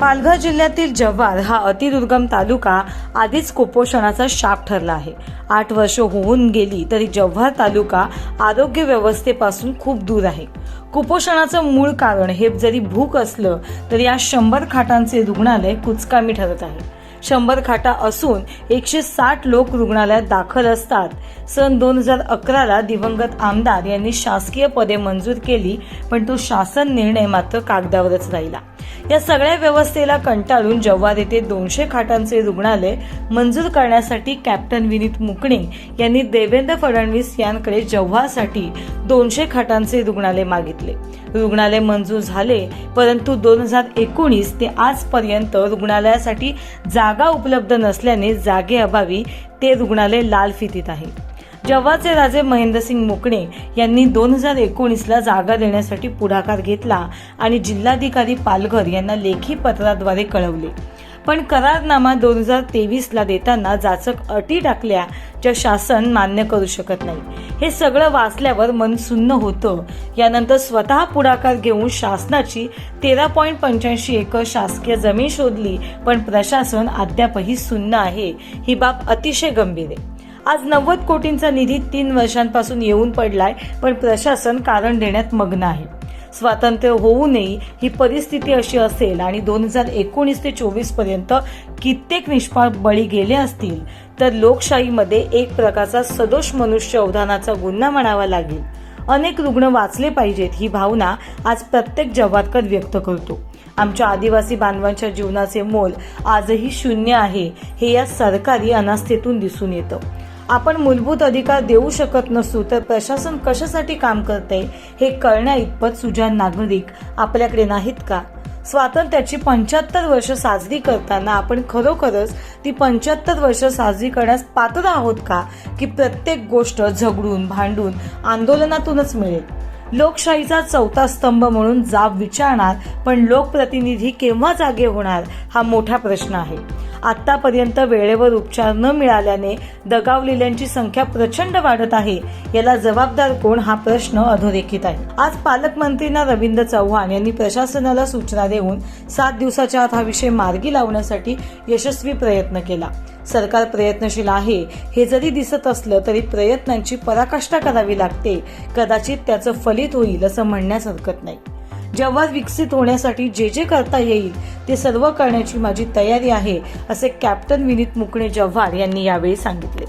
पालघर जिल्ह्यातील जव्हार हा अतिदुर्गम तालुका आधीच कुपोषणाचा शाप ठरला आहे. आठ वर्ष होऊन गेली तरी जव्हार तालुका आरोग्य व्यवस्थेपासून खूप दूर आहे. कुपोषणाचं मूळ कारण हे जरी भूक असलं तरी या शंभर खाटांचे रुग्णालय कुचकामी ठरत आहे. शंभर खाटा असून एकशे साठ लोक रुग्णालयात दाखल असतात. सन दोन हजार अकराला दिवंगत आमदार यांनी शासकीय पदे मंजूर केली पण तो शासन निर्णय मात्र कागदावरच राहिला. या सगळ्या व्यवस्थेला कंटाळून जव्हार येथे दोनशे खाटांचे रुग्णालय मंजूर करण्यासाठी कॅप्टन विनीत मुकणे यांनी देवेंद्र फडणवीस यांकडे जेव्हासाठी दोनशे खाटांचे रुग्णालय मागितले. रुग्णालय मंजूर झाले परंतु दोन हजार एकोणीस ते आजपर्यंत रुग्णालयासाठी जागा उपलब्ध नसल्याने जागेअभावी ते रुग्णालय लाल फितीत आहे. जव्हाचे राजे महेंद्रसिंग मोकणे यांनी दोन हजार एकोणीसला जागा देण्यासाठी पुढाकार घेतला आणि जिल्हाधिकारी पालघर यांना लेखी पत्राद्वारे कळवले. पण करारनामा दोन हजार तेवीसला देताना जाचक अटी टाकल्या ज्या शासन मान्य करू शकत नाही. हे सगळं वाचल्यावर मन सुन्न होतं. यानंतर स्वतः पुढाकार घेऊन शासनाची तेरा पॉईंट पंच्याऐंशी एकर शासकीय जमीन शोधली पण प्रशासन अद्यापही सुन्न आहे. ही बाब अतिशय गंभीर आहे. आज नव्वद कोटींचा निधी तीन वर्षांपासून येऊन पडलाय पण प्रशासन कारण देण्यात मग्न आहे. स्वातंत्र्य होऊ नये ही परिस्थिती अशी असेल आणि दोन हजार एकोणीस ते चोवीसपर्यंत कित्येक निष्पाळ बळी गेले असतील तर लोकशाहीमध्ये एक प्रकारचा सदोष मनुष्य अवधानाचा गुन्हा म्हणावा लागेल. अनेक रुग्ण वाचले पाहिजेत ही भावना आज प्रत्येक जवादकर व्यक्त करतो. आमच्या आदिवासी बांधवांच्या जीवनाचे मोल आजही शून्य आहे हे या सरकारी अनास्थेतून दिसून येतं. आपण मूलभूत अधिकार देऊ शकत नसू तर प्रशासन कशासाठी काम करते हे कळण्या इतपत सुजान नागरिक आपल्याकडे नाहीत का? स्वातंत्र्याची पंच्याहत्तर वर्ष साजरी करताना आपण खरोखरच ती पंच्याहत्तर वर्ष साजरी करण्यास पात्र आहोत का? की प्रत्येक गोष्ट झगडून भांडून आंदोलनातूनच मिळेल. लोकशाहीचा चौथा स्तंभ म्हणून जाब विचारणार पण लोकप्रतिनिधी केव्हा जागे होणार हा मोठा प्रश्न आहे. आत्तापर्यंत वेळेवर उपचार न मिळाल्याने दगावलेल्यांची संख्या प्रचंड वाढत आहे. याला जबाबदार कोण हा प्रश्न अधोरेखित आहे. आज पालकमंत्रींना रवींद्र चव्हाण यांनी प्रशासनाला सूचना देऊन सात दिवसाच्या आत हा विषय मार्गी लावण्यासाठी यशस्वी प्रयत्न केला. सरकार प्रयत्नशील आहे. हे जरी दिसत असलं तरी प्रयत्नांची पराकाष्ठा करावी लागते. कदाचित त्याचं फलित होईल असं म्हणण्यास हरकत नाही. जेव्हा विकसित होण्यासाठी जे जे करता येईल ते सर्व करण्याची माझी तयारी आहे असे कॅप्टन विनीत मुकणे जव्हार यांनी यावेळी सांगितले.